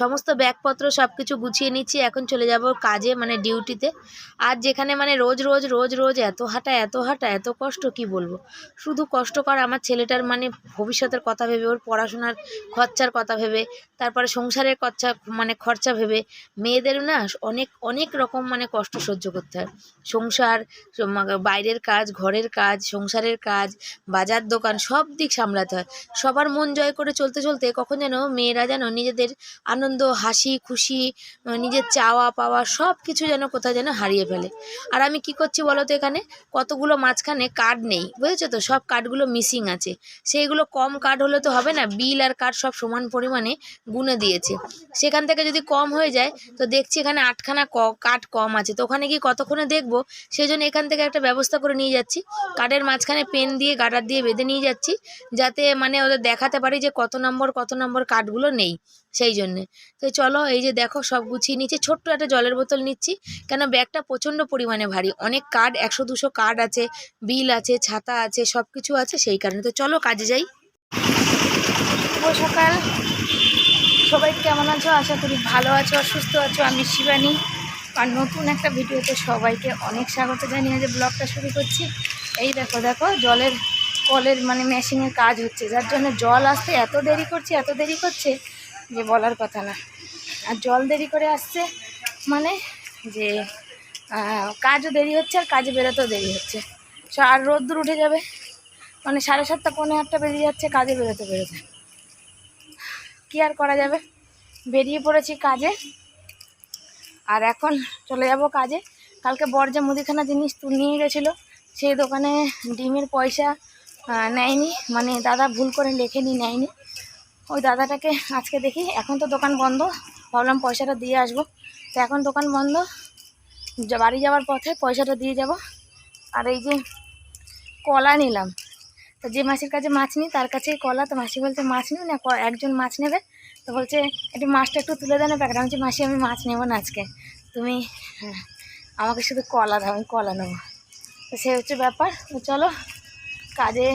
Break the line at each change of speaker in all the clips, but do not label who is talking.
সমস্ত ব্যাগপত্র সব কিছু গুছিয়ে নিচ্ছি, এখন চলে যাব কাজে মানে ডিউটিতে। আর যেখানে মানে রোজ রোজ রোজ রোজ এত হাঁটা এত হাঁটা, এত কষ্ট, কি বলব? শুধু কষ্টকর আমার ছেলেটার মানে ভবিষ্যতের কথা ভেবে, ওর পড়াশোনার খরচার কথা ভেবে, তারপরে সংসারের খরচা মানে খরচা ভেবে, মেয়েদেরও না অনেক অনেক রকম মানে কষ্ট সহ্য করতে হয়। সংসার, বাইরের কাজ, ঘরের কাজ, সংসারের কাজ, বাজার দোকান, সব দিক সামলাতে হয়। সবার মন জয় করে চলতে চলতে কখন যেন মেয়েরা যেন নিজেদের আনন্দ হাসি, খুশি নিজের চাওয়া পাওয়া সব কিছু যেন কোথায় যেন হারিয়ে ফেলে। আর আমি কি করছি বলো তো এখানে? কতগুলো মাঝখানে কার্ড নেই, বুঝেছ তো? সব কার্ডগুলো মিসিং আছে। সেইগুলো কম কার্ড হলে তো হবে না বিল আর কার্ড সব সমান পরিমাণে গুনে দিয়েছে। সেখান থেকে যদি কম হয়ে যায়, তো দেখছি এখানে আটখানা ক- কার্ড কম আছে। তো ওখানে কি কতক্ষণে দেখব? সেই জন্য এখান থেকে একটা ব্যবস্থা করে নিয়ে যাচ্ছি। কার্ডের মাঝখানে পেন দিয়ে গার্ডার দিয়ে বেঁধে নিয়ে যাচ্ছি। যাতে মানে ওদের দেখাতে পারি যে কত নম্বর কত নম্বর কার্ডগুলো নেই। সেই জন্যে। তো চলো এই যে দেখো সব গুছিয়ে নিচ্ছি। ছোট্ট একটা জলের বোতল নিচ্ছি। কেন ব্যাগটা প্রচণ্ড পরিমাণে ভারী। অনেক কার্ড, একশো, দুশো কার্ড আছে, বিল আছে, ছাতা আছে সব কিছু আছে সেই কারণে। তো চলো কাজে যাই। সকাল। সবাই কেমন আছো? আশা করি ভালো আছো আর সুস্থ আছো। আমি শিবানী। আর নতুন একটা ভিডিওতে সবাইকে অনেক স্বাগত জানিয়ে যে ব্লগটা শুরু করছি। এই দেখো দেখো, জলের কলের মানে মেশিনের কাজ হচ্ছে। যার জন্য জল আসতে এত দেরি করছে, এত দেরি করছে যে বলার কথা না। আর জল দেরি করে আসছে মানে যে কাজও দেরি হচ্ছে আর কাজে বেরোতেও দেরি হচ্ছে। আর রোদ্দুর উঠে যাবে। মানে সাড়ে সাতটা পনেরো আটটা বেরিয়ে যাচ্ছে, কাজে বেরোতে বেরোতে। কী আর করা যাবে? বেরিয়ে পড়েছি কাজে। আর এখন চলে যাব কাজে। কালকে বর্জা মুদিখানা জিনিস নিয়ে গেছিল। সেই দোকানে ডিমের পয়সা নেয়নি। মানে দাদা ভুল করে লেখেনি, নেয়নি। ওই দাদাটাকে আজকে দেখি। এখন তো দোকান বন্ধ। ভাবলাম পয়সাটা দিয়ে আসব। তো এখন দোকান বন্ধ। বাড়ি যাওয়ার পথে পয়সাটা দিয়ে যাব। আর এই যে কলা নিলাম। তো যে মাসির কাছে মাছ নিই তার কাছেই কলা। তো মাসি বলছে মাছ নিও না? একজন মাছ নেবে? তো বলছে একটু মাছটা একটু তুলে দেন প্যাকেট আমি মাসি আমি মাছ নেব না আজকে। তুমি হ্যাঁ, আমাকে শুধু কলা দাও আমি কলা নেব। তো সে হচ্ছে ব্যাপার। চলো কাজে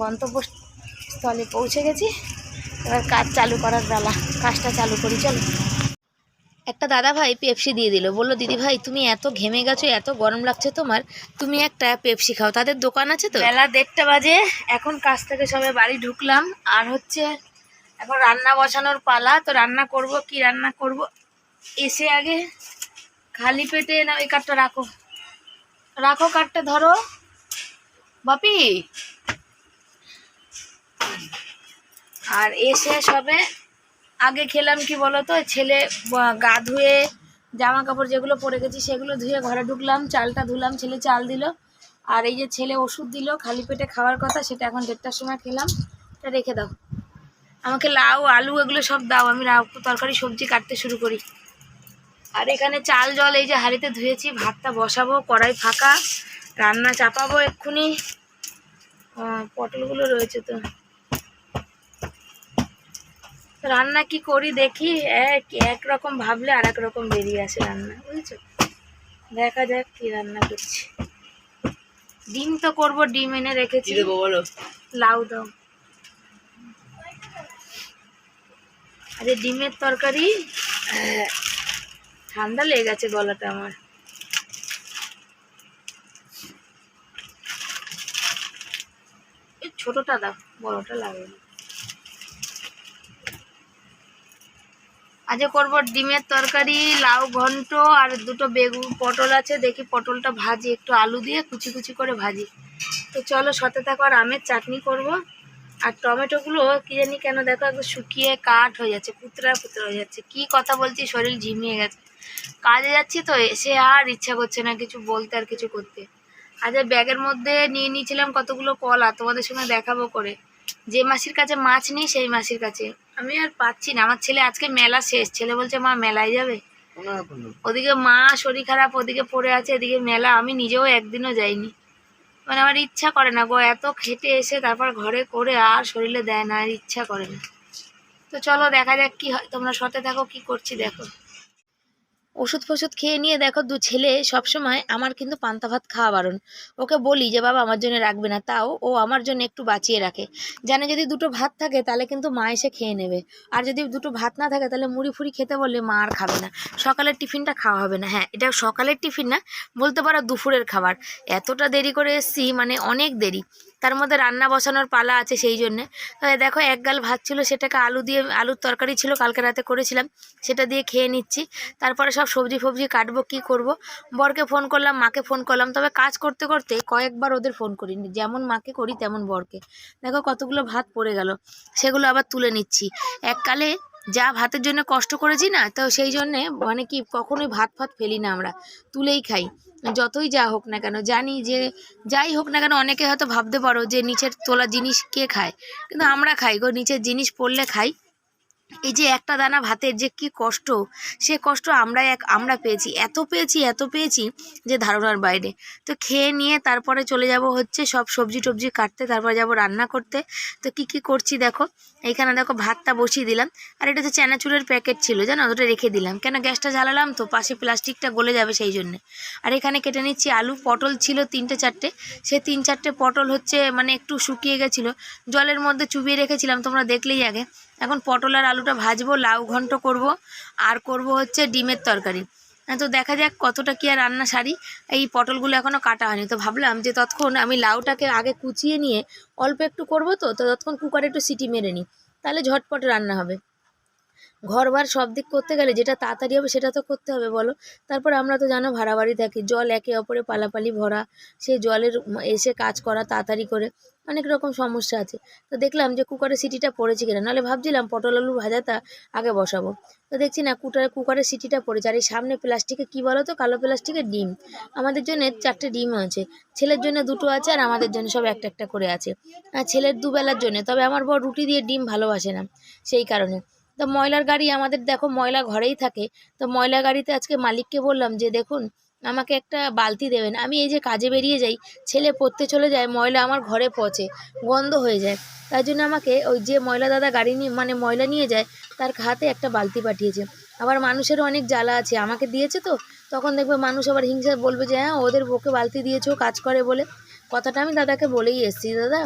গন্তব্যস্থলে পৌঁছে গেছি। এবার কাজ চালু করার বেলা, কাজটা চালু করি, চলো। একটা দাদা ভাই পেপসি দিয়ে দিল, বলল, দিদি ভাই, তুমি এত ঘেমে গেছো, এত গরম লাগছে তোমার, তুমি একটা পেপসি খাও, তাদের দোকান আছে তো? বেলা দেড়টা বাজে, এখন কাজ থেকে সবাই বাড়ি ঢুকলাম, আর হচ্ছে এখন রান্না বসানোর পালা, তো রান্না করব, কি রান্না করব? এসে আগে খালি পেটে না, ওই কাঠটা রাখো। রাখো কাঠটা ধরো। বাপি! আর এসে সবে আগে খেলাম কি বলো তো ছেলে গা ধুয়ে জামা কাপড় যেগুলো পরে গেছি সেগুলো ধুয়ে ঘরে ঢুকলাম, চালটা ধুলাম, ছেলে চাল দিল। আর এই যে ছেলে ওষুধ দিল, খালি পেটে খাওয়ার কথা, সেটা এখন দেড়টার সময় খেলাম। এটা রেখে দাও। আমাকে লাউ, আলু এগুলো সব দাও, আমি তরকারি, সবজি কাটতে শুরু করি। আর এখানে চাল, জল এই যে হাঁড়িতে ধুয়েছি, ভাতটা বসাবো, কড়াই ফাঁকা, রান্না চাপাবো এক্ষুনি। পটলগুলো রয়েছে তো। রান্না কি করি দেখি এক এক রকম ভাবলে আর এক রকম বেরিয়ে আসে রান্না বুঝেছ? দেখা যাক কি রান্না করছি। ডিম তো করব ডিম এনে রেখেছি।
বলো?
লাউ দাও আরে ডিমের তরকারি ঠান্ডা লেগে গেছে গলাটা আমার। এই ছোটটা দাও বড়টা লাগবে না। আজকে করব ডিমের তরকারি, লাউ ঘন্ট আর দুটো বেগুন পটল আছে। দেখি পটলটা ভাজি, একটু আলু দিয়ে কুচি কুচি করে ভাজি। তো চলো সাথে থাকো আর আমের চাটনি করব। আর টমেটোগুলো কি জানি কেন দেখো একদম শুকিয়ে কাঠ হয়ে যাচ্ছে পুতরা পুতরা হয়ে যাচ্ছে। কি কথা বলছি, শরীর ঝিমিয়ে গেছে। কাজে যাচ্ছি তো, এসে আর ইচ্ছা করছে না কিছু বলতে আর কিছু করতে। আজ ব্যাগের মধ্যে নিয়ে নিয়েছিলাম কতগুলো কলা, তোমাদের সঙ্গে দেখাবো করে। যে মাসির কাছে মাছ নিই, সেই মাসির কাছে। আমি আর পাচ্ছি না। আমার ছেলে আজকে মেলা শেষ। ছেলে বলছে মা মেলায় যাবে? ওদিকে মা শরীর খারাপ ওদিকে পড়ে আছে এদিকে মেলা। আমি নিজেও একদিনও যাইনি। মানে আমার ইচ্ছা করে না গো এত খেটে এসে তারপর ঘরে করে আর শরীরে দেয় না আর ইচ্ছা করে না। তো চলো দেখা যাক কি হয়। তোমরা সতে থাকো কি করছি দেখো। ওষুধ ফষুধ খেয়ে নিয়ে দেখো দু ছেলে সবসময় আমার কিন্তু পান্তা ভাত খাওয়া বারণ। ওকে বলি যে, বাবা, আমার জন্য রাখবে না। তাও ও আমার জন্য একটু বাঁচিয়ে রাখে। জানে যদি দুটো ভাত থাকে, তাহলে কিন্তু মা এসে খেয়ে নেবে। আর যদি দুটো ভাত না থাকে, তাহলে মুড়ি ফুড়ি খেতে বললে মা আর খাবে না। সকালের টিফিনটা খাওয়া হবে না। হ্যাঁ এটা সকালের টিফিন না, বলতে পারো দুপুরের খাবার। এতটা দেরি করে এসছি মানে অনেক দেরি। তার মধ্যে রান্না বসানোর পালা আছে সেই জন্যে। দেখো এক গাল ভাত ছিল, সেটাকে আলু দিয়ে, আলুর তরকারি ছিল, কালকে রাতে করেছিলাম, সেটা দিয়ে খেয়ে নিচ্ছি। তারপরে সব সবজি ফবজি কাটবো, কি করব? বরকে ফোন করলাম, মাকে ফোন করলাম, তবে কাজ করতে করতে কয়েকবার ওদের ফোন করিনি। যেমন মাকে করি, তেমন বরকে। দেখো কতগুলো ভাত পড়ে গেল, সেগুলো আবার তুলে নিচ্ছি। এককালে যা ভাতের জন্য কষ্ট করেছি না, তো সেই জন্যে মানে কি কখনোই ভাত ফাত ফেলি না আমরা, তুলেই খাই। যতই যা হোক না কেন, জানি যে যাই হোক না কেন, অনেকে হয়তো ভাবতে পারো যে নিচের তোলা জিনিস কে খায়? কিন্তু আমরা খাই গো, নিচের জিনিস পড়লে খাই। এই যে একটা দানা ভাতের যে কি কষ্ট, সে কষ্ট আমরা এক, আমরা পেয়েছি, এত পেয়েছি এত পেয়েছি যে ধারণার বাইরে। তো খেয়ে নিয়ে তারপরে চলে যাব হচ্ছে সব সবজি টবজি কাটতে, তারপরে যাব রান্না করতে। তো কি কি করছি দেখো, এইখানে দেখো ভাতটা বসিয়ে দিলাম। আর এটা তো চানাচুরের প্যাকেট ছিল, জানো? ওটা রেখে দিলাম। কেন গ্যাসটা জ্বালালাম? তো পাশে প্লাস্টিকটা গলে যাবে সেই জন্যে। আর এখানে কেটে নিচ্ছি আলু, পটল ছিল তিনটে, চারটে। সে তিন, চারটে পটল হচ্ছে মানে একটু শুকিয়ে গেছিল। জলের মধ্যে চুবিয়ে রেখেছিলাম, তোমরা দেখলেই আগে। এখন পটল আর আলুটা ভাজবো লাউ ঘন্ট করব আর করব হচ্ছে ডিমের তরকারি। হ্যাঁ, তো দেখা যাক কতটা কি আর রান্না সারি। এই পটলগুলো এখনও কাটা হয়নি তো ভাবলাম যে তৎক্ষণ আমি লাউটাকে আগে কুচিয়ে নিয়ে অল্প একটু করব তো তো তৎক্ষণ কুকারে একটু সিটি মেরে নিই। তাহলে ঝটপট রান্না হবে। ঘরবার সব দিক করতে গেলে যেটা তাড়াতাড়ি হবে সেটা তো করতে হবে, বলো। তারপর আমরা তো জানো ভাড়া বাড়ি থাকি, জল একে অপরে পালাপালি ভরা, সেই জলের এসে কাজ করা তাড়াতাড়ি করে অনেক রকম সমস্যা আছে। তো দেখলাম যে কুকারের সিটিটা পড়েছে কিনা, নাহলে ভাবছিলাম পটল আলু ভাজাটা আগে বসাবো। তো দেখছি না কুটারে, কুকারের সিটিটা পড়েছে, আর এই সামনে প্লাস্টিকে কী বলো তো, কালো প্লাস্টিকের ডিম। আমাদের জন্য চারটে ডিম আছে, ছেলের জন্য দুটো আছে আর আমাদের জন্য সব একটা একটা করে আছে। আর ছেলের দুবেলার জন্য, তবে আমার বর রুটি দিয়ে ডিম ভালোবাসে না, সেই কারণে। তো ময়লার গাড়ি আমাদের দেখো ময়লা ঘরেই থাকে। তো ময়লা গাড়িতে আজকে মালিককে বললাম যে, দেখুন, আমাকে একটা বালতি দেবেন। আমি এই যে কাজে বেরিয়ে যাই, ছেলে পড়তে চলে যায়, ময়লা আমার ঘরে পচে, গন্ধ হয়ে যায়। তাই জন্য আমাকে ওই যে ময়লা দাদা গাড়ি নিয়ে মানে ময়লা নিয়ে যায়, তার হাতে একটা বালতি পাঠিয়েছে। আবার মানুষেরও অনেক জ্বালা আছে, আমাকে দিয়েছে তো। তখন দেখবে মানুষ আবার হিংসা, বলবে যে হ্যাঁ ওদের বউকে বালতি দিয়েছ কাজ করে বলে। কথাটা আমি দাদাকে বলেই এসেছি, দাদা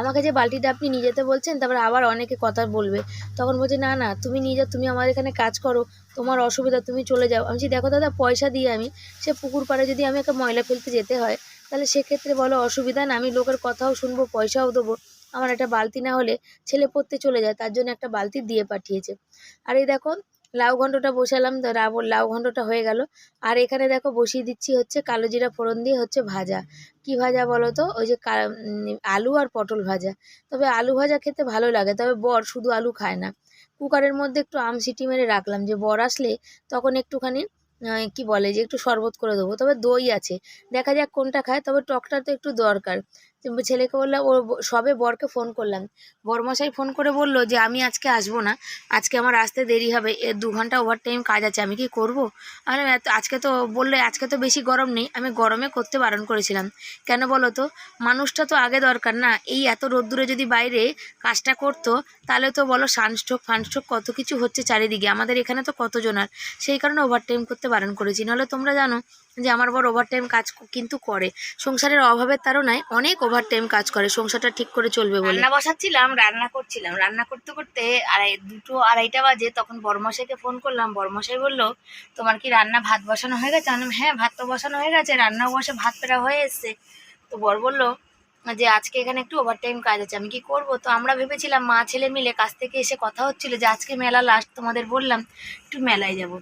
আমাকে যে বালতিটা আপনি নিয়ে যেতে বলছেন, তারপরে আবার অনেকে কথা বলবে। তখন বলছে, না না, তুমি নিয়ে যাও, তুমি আমার এখানে কাজ করো, তোমার অসুবিধা, তুমি চলে যাও। আমি দেখো দাদা, পয়সা দিয়ে আমি, সে পুকুর পাড়ে যদি আমি একটা ময়লা ফেলতে যেতে হয়, তাহলে সেক্ষেত্রে বলো অসুবিধা না, আমি লোকের কথাও শুনব, পয়সাও দেবো। আমার একটা বালতি না হলে ছেলে পড়তে চলে যায়, তার জন্য একটা বালতি দিয়ে পাঠিয়েছে। আর এই দেখো লাউ ঘন্টটা বসালাম, তো লাউ ঘন্টটা হয়ে গেল। আর এখানে দেখো বসিয়ে দিচ্ছি হচ্ছে কালো জিরা ফোড়ন দিয়ে হচ্ছে ভাজা। কি ভাজা বলো তো? ওই যে আলু আর পটল ভাজা। তবে আলু ভাজা খেতে ভালো লাগে, তবে বর শুধু আলু খায় না। কুকারের মধ্যে একটু আম সিটি মেরে রাখলাম, যে বর আসলে তখন একটুখানি কি বলে যে একটু শরবত করে দেবো। তবে দই আছে, দেখা যাক কোনটা খায়, তবে টকটা তো একটু দরকার। ছেলেকে বললাম ও সবে বরকে ফোন করলাম। বরমশাই ফোন করে বলল যে আমি আজকে আসব না। আজকে আমার আসতে দেরি হবে। দু ঘণ্টা ওভার টাইম কাজ আছে। আমি কি করব? আমি বললাম, "এত- আজকে তো বললে আজকে তো বেশি গরম নেই। আমি গরমে করতে বারণ করেছিলাম। কেন বলো তো? মানুষটা তো আগে দরকার না। এই এত রোদ্দুরে যদি বাইরে কাজটা করতো তাহলে তো বলো সানস্ট্রোক ফানস্ট্রোক কত কিছু হচ্ছে চারিদিকে। আমাদের এখানে তো কতজনার সেই কারণে ওভার টাইম করতে বারণ করেছি। নাহলে তোমরা জানো যে আমার বর ওভার টাইম কাজ কিন্তু করে। সংসারের অভাবের তাড়নায় অনেক ওভার টাইম কাজ করে, সংসারটা ঠিক করে চলবে বলে। রান্না বসাচ্ছিলাম, রান্না করছিলাম। রান্না করতে করতে আড়াই দুটো আড়াইটা বাজে, তখন বরমশাইকে ফোন করলাম। বরমশাই বলল, তোমার কি রান্না ভাত বসানো হয়ে গেছে? আমি হ্যাঁ ভাত তো বসানো হয়ে গেছে, রান্নাও বসে, ভাত পেরা হয়ে এসছে। তো বর বলল, যে আজকে এখানে একটু ওভার টাইম কাজ আছে, আমি কি করব? তো আমরা ভেবেছিলাম, মা ছেলে মিলে কাছ থেকে এসে কথা হচ্ছিল যে, আজকে মেলা লাস্ট তোমাদের বললাম, একটু মেলায় যাব।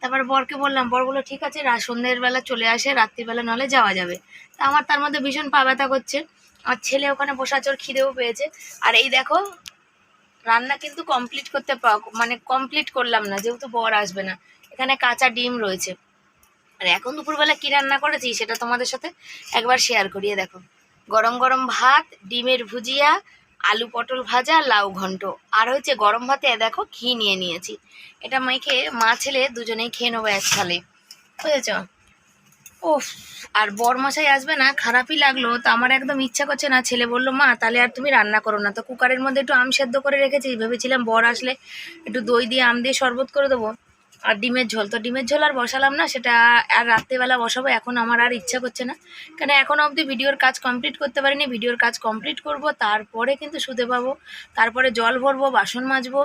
তারপর বরকে বললাম, বর বলল, ঠিক আছে সন্ধ্যের বেলা চলে আসে রাত্রিবেলা নাহলে যাওয়া যাবে। তা আমার তার মধ্যে ভীষণ পা ব্যথা করছে। আমার ছেলে ওখানে বসে আছে খিদেও পেয়েছে। আর এই দেখো, রান্না কিন্তু কমপ্লিট করতে মানে কমপ্লিট করলাম না, যেহেতু বর আসবে না। এখানে কাঁচা ডিম রয়েছে। আর এখন দুপুরবেলা কী রান্না করেছি, সেটা তোমাদের সাথে একবার শেয়ার করিয়ে দেখো। গরম গরম ভাত, ডিমের ভুজিয়া আলু পটল ভাজা, লাউ ঘন্ট। আর হচ্ছে গরম ভাতে দেখো ঘি নিয়ে নিয়েছি। এটা মেখে মা ছেলে দুজনেই খেয়ে নেব এক থালে বুঝেছ? ওফ আর বরমশাই আসবে না, খারাপই লাগল। তো আমার একদম ইচ্ছা করছে না। ছেলে বলল, মা, তাহলে আর তুমি রান্না করো না। তো কুকারের মধ্যে একটু আম সেদ্ধ করে রেখেছি। ভেবেছিলাম বর আসলে একটু দই দিয়ে, আম দিয়ে শরবত করে দেবো। আর ডিমের ঝোল। তো ডিমের ঝোল আর বসালাম না, সেটা আর রাত্রেবেলা বসাবো, এখন আমার আর ইচ্ছা করছে না। কেন, এখন অবধি ভিডিওর কাজ কমপ্লিট করতে পারিনি, ভিডিওর কাজ কমপ্লিট করব, তারপরে কিন্তু শুতে পাবো, তারপরে জল ভরবো, বাসন মাজবো,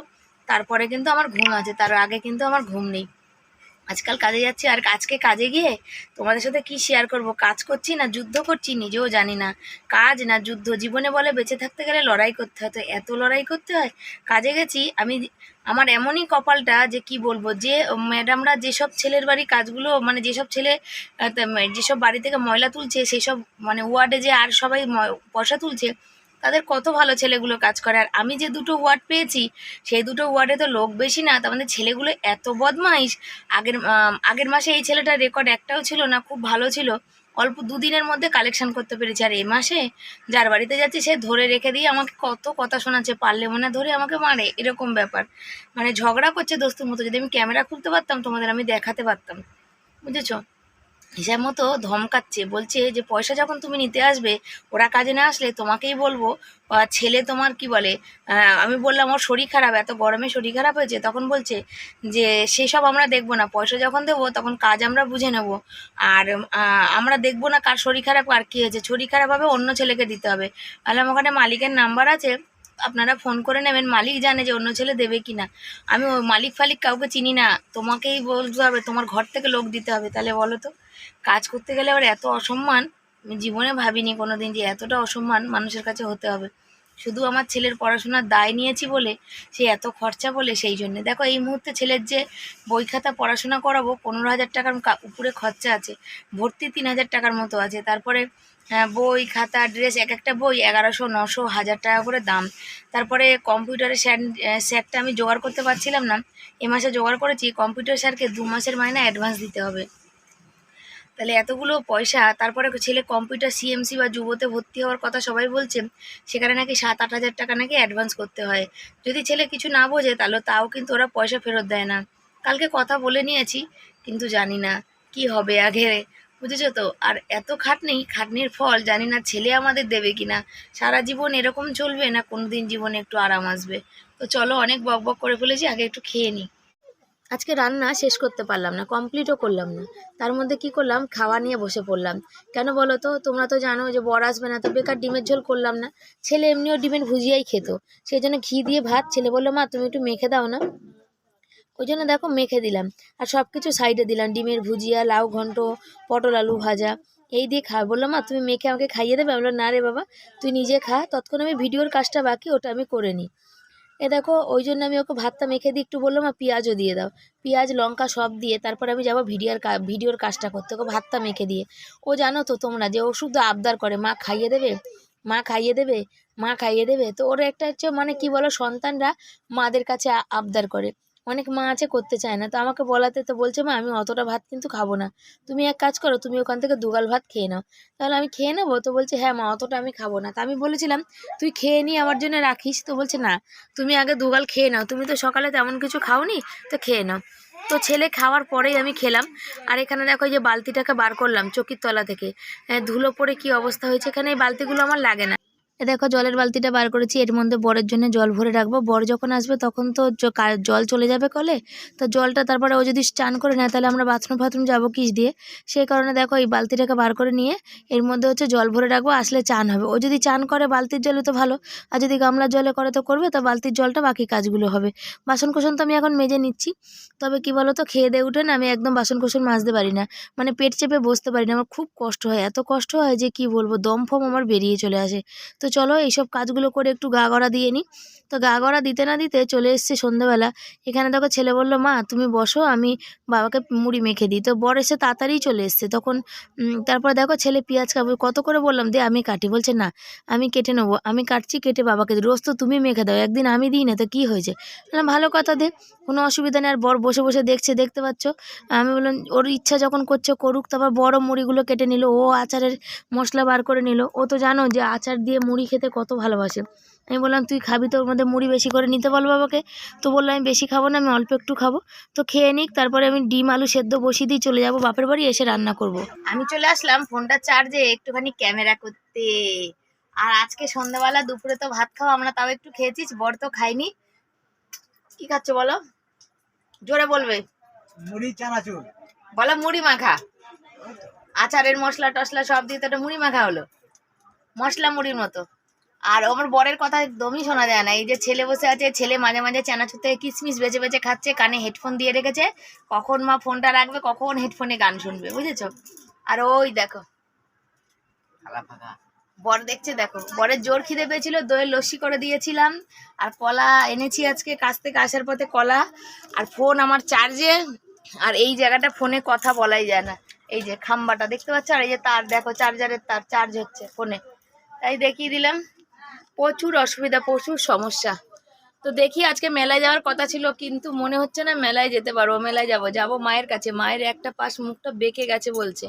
তারপরে কিন্তু আমার ঘুম আছে, তার আগে কিন্তু আমার ঘুম নেই। আজকাল কাজে যাচ্ছি আর আজকে কাজে গিয়ে তোমাদের সাথে কি শেয়ার করব? কাজ করছি না, যুদ্ধ করছি নিজেও জানি না। কাজ না যুদ্ধ, জীবনে বলে বেঁচে থাকতে গেলে লড়াই করতে হয়। তো এত লড়াই করতে হয়, কাজে গেছি। আমি আমার এমনই কপালটা যে কি বলব? যে ম্যাডামরা যেসব ছেলের বাড়ি কাজগুলো মানে যেসব ছেলে যেসব বাড়ি থেকে ময়লা তুলছে সেই সব মানে ওয়ার্ডে যে আর সবাই পয়সা তুলছে তাদের কত ভালো ছেলেগুলো কাজ করে। আর আমি যে দুটো ওয়ার্ড পেয়েছি, সেই দুটো ওয়ার্ডে তো লোক বেশি না, তার মানে ছেলেগুলো এত বদমাইশ। আগের আগের মাসে এই ছেলেটার রেকর্ড একটাও ছিল না, খুব ভালো ছিল। অল্প দুদিনের মধ্যে কালেকশন করতে পেরেছি। আর এ মাসে যার বাড়িতে যাচ্ছি, সে ধরে রেখে দিয়ে আমাকে কত কথা শোনাচ্ছে, পারলে মনে ধরে আমাকে মারে, এরকম ব্যাপার। মানে ঝগড়া করছে দোস্তের মতো, যদি আমি ক্যামেরা খুলতে পারতাম, তোমাদের আমি দেখাতে পারতাম। বুঝেছ? হিসাব মতো ধমকাচ্ছে, বলছে যে পয়সা যখন তুমি নিতে আসবে, ওরা কাজে না আসলে তোমাকেই বলব। ছেলে তোমার কি বলে? আমি বললাম, ওর শরীর খারাপ, এত গরমে শরীর খারাপ হয়েছে? তখন বলছে যে, সেসব আমরা দেখব না, পয়সা যখন দেবো, তখন কাজ আমরা বুঝে নেব। আর আমরা দেখব না কার শরীর খারাপ, আর কী হয়েছে। শরীর খারাপ হবে, অন্য ছেলেকে দিতে হবে। বললাম, ওখানে মালিকের নাম্বার আছে? আপনারা ফোন করে নেবেন, মালিক জানে যে অন্য ছেলে দেবে কি না আমি মালিক ফালিক কাউকে চিনি না, তোমাকেই বলতে হবে, তোমার ঘর থেকে লোক দিতে হবে, তাহলে বলো তো। কাজ করতে গেলে আবার এত অসম্মান, আমি জীবনে ভাবিনি কোনো দিন যে এতটা অসম্মান মানুষের কাছে হতে হবে। শুধু আমার ছেলের পড়াশোনার দায় নিয়েছি বলে, সে এত খরচা বলে সেই জন্যে। দেখো, এই মুহূর্তে ছেলের যে বই খাতা পড়াশোনা করাবো, পনেরো হাজার টাকার উপরে খরচা আছে, ভর্তি তিন হাজার টাকার মতো আছে, তারপরে আহ, বই খাতা ড্রেস এক একটা বই এগারোশো নশো হাজার টাকা করে দাম। তারপরে কম্পিউটারের স্যার স্যারটা আমি জোগাড় করতে পারছিলাম না। এ মাসে জোগাড় করেছি কম্পিউটার স্যারকে দু মাসের মাইনে অ্যাডভান্স দিতে হবে। তাহলে এতগুলো পয়সা তারপরে ছেলে কম্পিউটার সিএমসি বা যুবতে ভর্তি হওয়ার কথা সবাই বলছে সেখানে নাকি সাত আট হাজার টাকা নাকি অ্যাডভান্স করতে হয়। যদি ছেলে কিছু না বোঝে তাহলে তাও কিন্তু ওরা পয়সা ফেরত দেয় না। কালকে কথা বলে নিয়েছি কিন্তু জানি না কি হবে আগে। বুঝেছ তো? আর এত খাটনি, খাটনির ফল জানি না ছেলে আমাদের দেবে কিনা। সারা জীবন এরকম চলবে না কোনো দিন জীবনে একটু আরাম আসবে? তো চলো অনেক বক বক করে ফেলেছি, আগে একটু খেয়ে নিই আজকে রান্না শেষ করতে পারলাম না কমপ্লিটও করলাম না। তার মধ্যে কি করলাম? খাওয়া নিয়ে বসে পড়লাম। কেন বলো তো? তোমরা তো জানো যে বর আসবে না, তো বেকার ডিমের ঝোল করলাম না। ছেলে এমনিও ডিমের ভুজিয়াই খেত। সেই জন্য ঘি দিয়ে ভাত, ছেলে বলল, মা, তুমি একটু মেখে দাও না। ওই জন্য দেখো মেখে দিলাম। আর সব কিছু সাইডে দিলাম। ডিমের ভুজিয়া, লাউ ঘন্ট, পটল, আলু ভাজা। এই দিয়ে খা। বললাম, মা, তুমি মেখে আমাকে খাইয়ে দেবে? বললাম, না রে বাবা, তুই নিজে খা। তৎক্ষণ আমি ভিডিওর কাজটা বাকি, ওটা আমি করে নিই। এ দেখো ওই জন্য আমি ওকে ভাতটা মেখে দিই একটু বললাম আর পেঁয়াজও দিয়ে দাও। পেঁয়াজ, লঙ্কা সব দিয়ে তারপর আমি যাব ভিডিওর ভিডিওর কাজটা করতে। ওকে ভাতটা মেখে দিয়ে। ও জানো তো তোমরা যে ও শুধু আবদার করে, মা, খাইয়ে দেবে? মা, খাইয়ে দেবে? মা, খাইয়ে দেবে? তো ওর একটা হচ্ছে মানে কি বলো, সন্তানরা মাদের কাছে আবদার করে। অনেক মা আছে করতে চায় না। তো আমাকে বলাতে তো বলছে, মা, আমি অতটা ভাত কিন্তু খাব না। তুমি এক কাজ করো, তুমি ওখান থেকে দুগাল ভাত খেয়ে নাও। তাহলে আমি খেয়ে নেব? তো বলছে হ্যাঁ মা, অতটা আমি খাব না। তা আমি বলেছিলাম, তুই খেয়ে নিয়ে আমার জন্য রাখিস? তো বলছে, না, তুমি আগে দুগাল খেয়ে নাও। তুমি তো সকালে তেমন কিছু খাওনি, তো খেয়ে নাও। তো ছেলে খাওয়ার পরেই আমি খেলাম। আর এখানে দেখো যে বালতিটাকে বার করলাম চকির তলা থেকে। ধুলো পড়ে কি অবস্থা হয়েছে? এখানে এই বালতিগুলো আমার লাগে না। দেখো জলের বালতিটা বার করেছি, এর মধ্যে বরের জন্য জল ভরে রাখব। বর যখন আসবে তখন তো জল চলে যাবে কলে, তো জলটা তারপরে ও যদি স্নান করে নেয় তাহলে আমরা বাথরুম ফাথরুম যাব কিস দিয়ে। সেই কারণে দেখো এই বালতিটাকে বার করে নিয়ে এর মধ্যে হচ্ছে জল ভরে রাখব, আসলে চান হবে। ও যদি চান করে বালতির জলে তো ভালো, আর যদি গামলার জলে করে তো করবে, তো বালতির জলটা বাকি কাজগুলো হবে। বাসন কোসন তো আমি এখন মেজে নিচ্ছি, তবে কি বলো তো খেয়ে দিয়ে উঠে না আমি একদম বাসন কোসন মাজতে পারি না। মানে পেট চেপে বসতে পারি না, আমার খুব কষ্ট হয়। এত কষ্ট হয় যে কি বলব দম ফম আমার বেরিয়ে চলে আসে। তো চলো এইসব কাজগুলো করে একটু গা গড়া দিয়ে নিই। তো গা গড়া দিতে না দিতে চলে এসছে সন্ধ্যাবেলা এখানে দেখো ছেলে বলল, মা, তুমি বসো, আমি বাবাকে মুড়ি মেখে দিই। তো বর এসে তাড়াতাড়ি চলে এসছে। তখন তারপর দেখো ছেলে পেঁয়াজ খাবে কত করে বললাম, দে, আমি কাটি। বলছে, না, আমি কেটে নেব, আমি কাটছি, কেটে বাবাকে রোজ তো তুমি মেখে দাও, একদিন আমি দিই না, তো কী হয়েছে? বললাম, ভালো কথা দে, কোনো অসুবিধা নেই। আর বর বসে বসে দেখছে, দেখতে পাচ্ছ? আমি বললাম, ওর ইচ্ছা যখন করছে করুক। তারপর বড় মুড়িগুলো কেটে নিল, ও আচারের মশলা বার করে নিল। ও তো জানো যে আচার দিয়ে মুড়ি খেতে কত ভালোবাসে। আমি বললাম তুই খাবি তো ওর মধ্যে মুড়ি বেশি করে নিতে বল বাবাকে। তো বলল আমি বেশি খাব না আমি অল্প একটু খাব। তো খেয়ে নিক তারপরে আমি ডিম আলু সেদ্ধ বসিয়ে দিয়ে চলে যাব বাপের বাড়ি এসে রান্না করব। আমি চলে আসলাম ফোনটা চার্জে একটুখানি ক্যামেরা করতে। আর আজকে সন্ধ্যাবেলা দুপুরে তো ভাত খাওয়া আমরা তাও একটু খেয়েছিস বর তো খাইনি কি খাচ্ছ বলো? জোরে বলবে।
মুড়ি চানাচুর।
বলো মুড়ি মাখা। আচারের মশলা টসলা সব দিয়ে তো একটা মুড়ি মাখা হলো। মশলা মুড়ির মতো। আর আমার বরের কথা একদমই শোনা যায় না। এই যে ছেলে বসে আছে ছেলে মাঝে মাঝে চানাচুর থেকে কিসমিস বেছে বেছে খাচ্ছে কানে হেডফোন দিয়ে রেখেছে। কখন মা ফোনটা রাখবে কখন হেডফোনে গান শুনবে বুঝেছ? আর ওই দেখো। বর দেখছে দেখো। বরের জোর খিদে পেয়েছিল দইয়ের লস্যি করে দিয়েছিলাম। আর কলা এনেছি আজকে কাছ থেকে আসার পথে কলা। আর ফোন আমার চার্জে আর এই জায়গাটা ফোনে কথা বলাই যায় না। এই যে খাম্বাটা দেখতে পাচ্ছ? আর এই যে তার দেখো চার্জারের তার চার্জ হচ্ছে ফোনে। তাই দেখিয়ে দিলাম। প্রচুর অসুবিধা, প্রচুর সমস্যা। তো দেখি আজকে মেলায় যাওয়ার কথা ছিল, কিন্তু মনে হচ্ছে না মেলায় যেতে পারব। মেলায় যাব যাব মায়ের কাছে। মায়ের একটা পাশ মুখটা বেঁকে গেছে বলছে।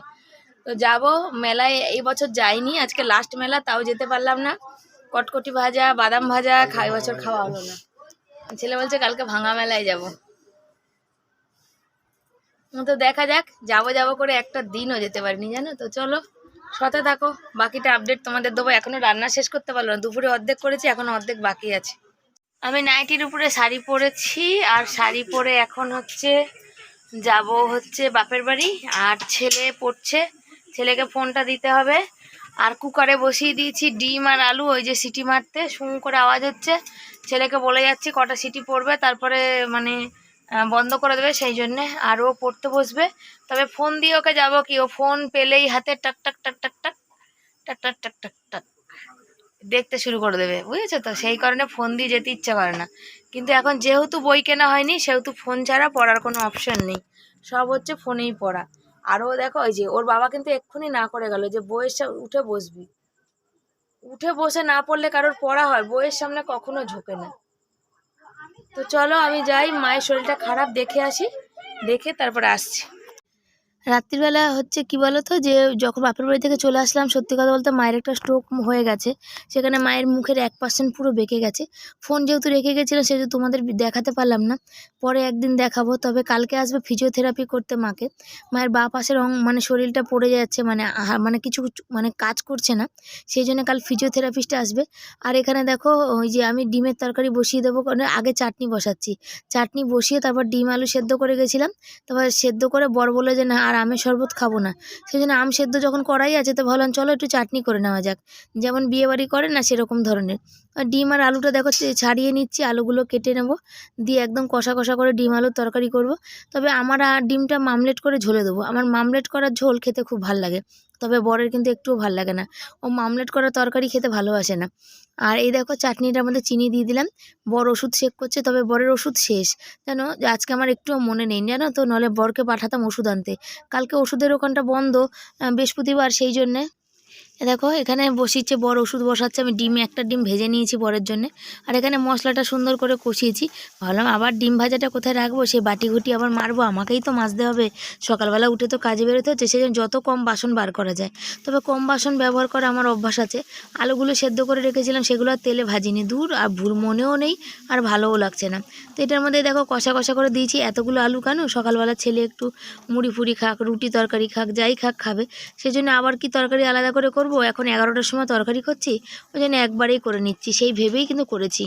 তো যাব, মেলায় এই বছর যাইনি, আজকে লাস্ট মেলা, তাও যেতে পারলাম না। কটকটি ভাজা, বাদাম ভাজা, খাই বছর খাওয়া হলো না। ছেলে বলছে কালকে ভাঙা মেলায় যাব। তো দেখা যাক, যাব যাব করে একটা দিনও যেতে পারিনি, জানো তো। চলো। সাথে থাকো, বাকিটা আপডেট তোমাদের দেবো। এখনও রান্না শেষ করতে পারল না, দুপুরে অর্ধেক করেছি, এখনও অর্ধেক বাকি আছে। আমি নাইটির উপরে শাড়ি পরেছি, আর শাড়ি পরে এখন হচ্ছে যাব হচ্ছে বাপের বাড়ি, আর ছেলে পড়ছে, ছেলেকে ফোনটা দিতে হবে। আর কুকারে বসিয়ে দিয়েছি ডিম আর আলু, ওই যে সিটি মারতে সুঁ করে আওয়াজ হচ্ছে। ছেলেকে বলে যাচ্ছি কটা সিটি পড়বে তারপরে মানে বন্ধ করে দেবে, সেই জন্যে আর ও পড়তে বসবে। তবে ফোন দিয়ে ওকে যাব কি ও ফোন পেলেই হাতে টাক টাক টাক টাক টাক টাক টাক টাক টাক টাক দেখতে শুরু করে দেবে বুঝেছ তো সেই কারণে ফোন দিয়ে যেতে ইচ্ছা করে না কিন্তু এখন যেহেতু বই কেনা হয়নি সেহেতু ফোন ছাড়া পড়ার কোনো অপশন নেই সব হচ্ছে ফোনেই পড়া আরও দেখো ওই যে ওর বাবা কিন্তু এক্ষুনি না করে গেল যে বইয়ের উঠে বসবি উঠে বসে না পড়লে কারোর পড়া হয় বইয়ের সামনে কখনো ঝোঁকে না তো চলো আমি যাই মায়ের শরীরটা খারাপ দেখে আসি দেখে তারপরে আসছি রাত্রিবেলা হচ্ছে কি বলতো? যে যখন বাপের বাড়ি থেকে চলে আসলাম, সত্যি কথা বলতে মায়ের একটা স্ট্রোক হয়ে গেছে। সেখানে মায়ের মুখের এক পার্সেন্ট পুরো বেঁকে গেছে। ফোন যেহেতু রেখে গেছিল সেহেতু তোমাদের দেখাতে পারলাম না। পরে একদিন দেখাবো, তবে কালকে আসবে ফিজিওথেরাপি করতে মাকে। মায়ের বা পাশের অং মানে শরীরটা পড়ে যাচ্ছে মানে মানে কিছু মানে কাজ করছে না। সেই জন্য কাল ফিজিওথেরাপিস্ট আসবে। আর এখানে দেখো, ওই যে আমি ডিমের তরকারি বসিয়ে দেবো কারণ আগে চাটনি বসাচ্ছি। চাটনি বসিয়ে তারপর ডিম, আলু সেদ্ধ করে গেছিলাম। তারপর সেদ্ধ করে বর বলে যে না, আর আমের শরবত খাব না। সেই জন্য আম সেদ্ধ যখন করাই আছে, তো ভাবলাম চলো একটু চাটনি করে নেওয়া যাক। যেমন বিয়েবাড়ি করে না, সেরকম ধরনের। ডিম আর আলুটা দেখো ছাড়িয়ে নিচ্ছি, আলুগুলো কেটে নেব। দিয়ে একদম কষা কষা করে ডিম, আলুর তরকারি করব। তবে আমার ডিমটা মামলেট করে ঝোলে দেবো। আমার মামলেট করার ঝোল খেতে খুব ভালো লাগে, তবে বরের কিন্তু একটুও ভালো লাগে না। ও মামলেট করা তরকারি খেতে ভালোবাসে না। আর এই দেখো চাটনিটার মধ্যে চিনি দিয়ে দিলাম। বর ওষুধ শেক করছে, তবে বরের ওষুধ শেষ। জানো, আজকে আমার একটুও মনে নেই, জানো তো? নলে বরকে পাঠাতাম ওষুধ আনতে। কালকে ওষুধের ওখানটা বন্ধ বৃহস্পতিবার, সেই জন্যে দেখো, এখানে বসিয়েছে, বড় ওষুধ বসাচ্ছে, আমি ডিম একটা ডিম ভেজে নিয়েছি বরের জন্যে। আর এখানে মশলাটা সুন্দর করে কষিয়েছি। ভাবলাম আবার ডিম ভাজাটা কোথায় রাখব? সেই বাটি ঘুটি আবার মারবো, আমাকেই তো মাজতে হবে। সকালবেলা উঠে তো কাজে বেরোতে হচ্ছে, সেই জন্য যত কম বাসন বার করা যায়। তবে কম বাসন ব্যবহার করা আমার অভ্যাস আছে। আলুগুলো সেদ্ধ করে রেখেছিলাম, সেগুলো আর তেলে ভাজিনি। দূর আর ভুল মনেও নেই, আর ভালোও লাগছে না। তো এটার মধ্যে দেখো, কষা কষা করে দিয়েছি এতগুলো আলু কেন? সকালবেলা ছেলে একটু মুড়ি ফুড়ি খাক, রুটি তরকারি খাক, যাই খাক খাবে। সেজন্য আবার কি তরকারি আলাদা করে করব? এখন এগারোটার সময় তরকারি করছি, ওই জন্য একবারেই করে নিচ্ছি, সেই ভেবেই কিন্তু করেছি।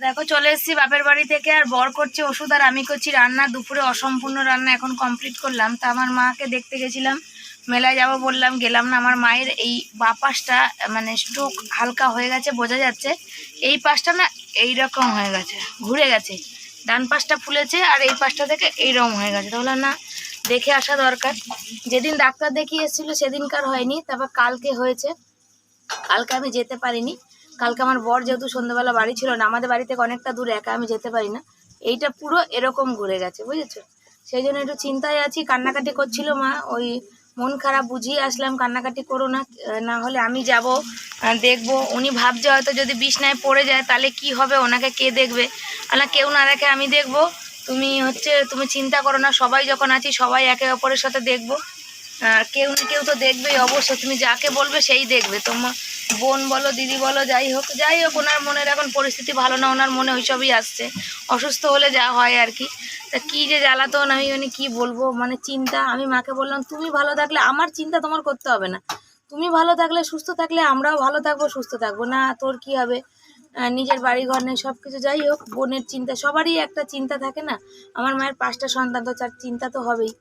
দেখো, চলে এসেছি বাপের বাড়ি থেকে, আর বর করছে ওষুধ, আর আমি করছি রান্না। দুপুরে অসম্পূর্ণ রান্না এখন কমপ্লিট করলাম। তা আমার মাকে দেখতে গেছিলাম, মেলায় যাব বললাম, গেলাম না, আমার মায়ের এই বা পাশটা মানে স্ট্রোক হালকা হয়ে গেছে, বোঝা যাচ্ছে। এই পাশটা না এই রকম হয়ে গেছে, ঘুরে গেছে। ডান পাশটা ফুলেছে, আর এই পাশটা থেকে এইরকম হয়ে গেছে। তাহলে না দেখে আসা দরকার। যেদিন ডাক্তার দেখিয়ে এসেছিল সেদিনকার হয়নি, তারপর কালকে হয়েছে। কালকে আমি যেতে পারিনি। কালকে আমার বর যেহেতু সন্ধ্যাবেলা বাড়ি ছিল না, আমাদের বাড়ি থেকে অনেকটা দূরে, একা আমি যেতে পারি না। এইটা পুরো এরকম ঘুরে গেছে, বুঝেছ? সেই জন্য একটু চিন্তায় আছি, কান্নাকাটি করছিল মা, ওই মন খারাপ বুঝিয়ে আসলাম, কান্নাকাটি করো না না হলে আমি যাব দেখব। উনি ভাবছে হয়তো যদি বিছনায় পড়ে যায়, তাহলে কি হবে? ওনাকে কে দেখবে? না কেউ না দেখে আমি দেখব। তুমি হচ্ছে, তুমি চিন্তা করো না, সবাই যখন আছি সবাই একে অপরের সাথে দেখব। কেউ না কেউ তো দেখবেই অবশ্যই, তুমি যাকে বলবে সেই দেখবে। তোমার বোন বলো, দিদি বলো, যাই হোক যাই হোক, ওনার মনের এখন পরিস্থিতি ভালো না, ওনার মনে ওইসবই আসছে। অসুস্থ হলে যা হয় আর কি। তা কী যে জ্বালাতন আমি মানে কী বলব? মানে চিন্তা, আমি মাকে বললাম, তুমি ভালো থাকলে, আমার চিন্তা তোমার করতে হবে না। তুমি ভালো থাকলে, সুস্থ থাকলে, আমরাও ভালো থাকব, সুস্থ থাকব। না, তোর কি হবে? নিজের বাড়ি ঘর নেই সব কিছু যাই হোক, বোনের চিন্তা, সবারই একটা চিন্তা থাকে না? আমার মায়ের পাঁচটা সন্তান তো, তার চিন্তা তো হবেই।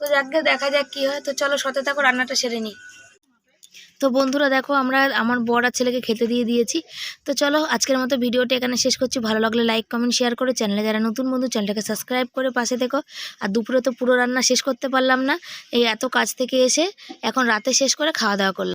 তো যাকে দেখা যাক কী হয়। তো চলো সতে থাকো, রান্নাটা সেরে নিই। তো বন্ধুরা, দেখো, আমরা আমার বর আর ছেলেকে খেতে দিয়ে দিয়েছি। তো চলো, আজকের মতো ভিডিওটি এখানে শেষ করছি। ভালো লাগলে লাইক, কমেন্ট, শেয়ার করে চ্যানেলে যারা নতুন বন্ধু, চ্যানেলটাকে সাবস্ক্রাইব করে পাশে দেখো আর দুপুরে তো পুরো রান্না শেষ করতে পারলাম না। এই এত কাজ থেকে এসে এখন রাতে শেষ করে খাওয়া দাওয়া করলাম।